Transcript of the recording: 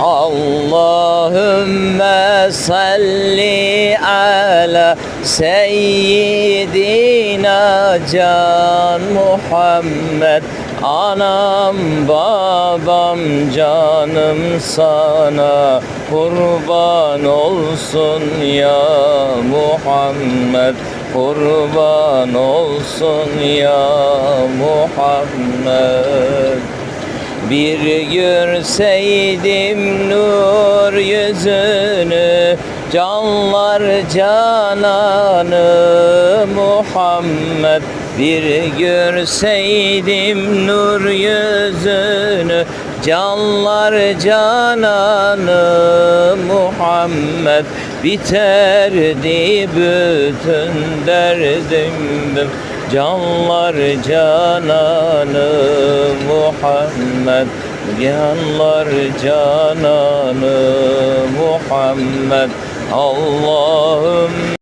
Allahümme salli ala seyyidina can Muhammed. Anam babam canım sana kurban olsun ya Muhammed. Kurban olsun ya Muhammed bir görseydim nur yüzünü Canlar cananı Muhammed. Bir görseydim nur yüzünü Canlar cananı Muhammed. Biterdi bütün derdim Canlar cananı Muhammed Canlar cananı Muhammed. Allah'ım